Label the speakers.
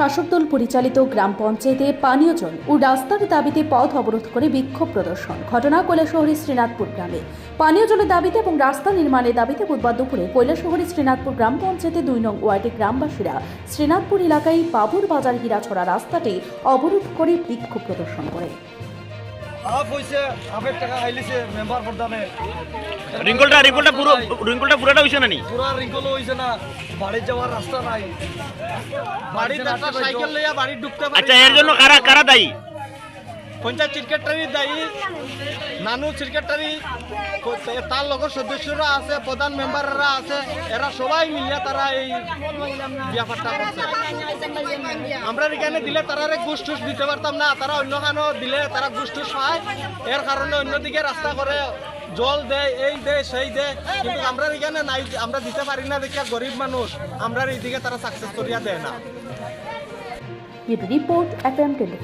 Speaker 1: শাসক দল পরিচালিত গ্রাম পঞ্চায়েতে পানীয় জল ও রাস্তার দাবিতে পথ অবরোধ করে বিক্ষোভ প্রদর্শন। ঘটনা কৈলাসহরী শ্রীনাথপুর গ্রামে। পানীয় জলের দাবিতে এবং রাস্তা নির্মাণের দাবিতে বুধবার দুপুরে কৈলাসহরী শ্রীনাথপুর গ্রাম পঞ্চায়েতে দুই নং ওয়ার্ডের গ্রামবাসীরা শ্রীনাথপুর এলাকায় বাবুর বাজার হীরাছড়া রাস্তাটি অবরোধ করে বিক্ষোভ প্রদর্শন করে।
Speaker 2: হাফ হইছে হাফের টাকা আইলিছে মেম্বার প্রধানে।
Speaker 3: রিঙ্কলটা রিঙ্কলটা পুরো রিঙ্কলটা পুরোটা হইছে না নি?
Speaker 2: পুরা রিঙ্কল হইছে না বাড়ি যাওয়ার রাস্তা নাই।
Speaker 4: বাড়িতে একটা সাইকেল লইয়া বাড়ি ঢুকতে পারি
Speaker 3: আচ্ছা এর জন্য কারা কারা দায়ী?
Speaker 4: পঞ্চায়েত সেক্রেটারি দায়ী নানু সেক্রেটারি তার লগর সদস্যরা আছে প্রধান মেম্বাররা আছে এরা সবাই মিলিয়া তারা এই ব্যাপারটা করছে। আমরা এখানে দিলে তারা ঘুষ টুস দিতে পারতাম না তারা অন্য খানো দিলে তারা ঘুষ টুস পায় এর কারণে অন্যদিকে রাস্তা করে জল দেয় এই দেয় সেই দেয় কিন্তু আমরা এখানে নাই, আমরা দিতে পারি না দেখে গরিব মানুষ। আমরা এইদিকে তারা সাকসেস করিয়া দেয় না।
Speaker 1: Report F M twenty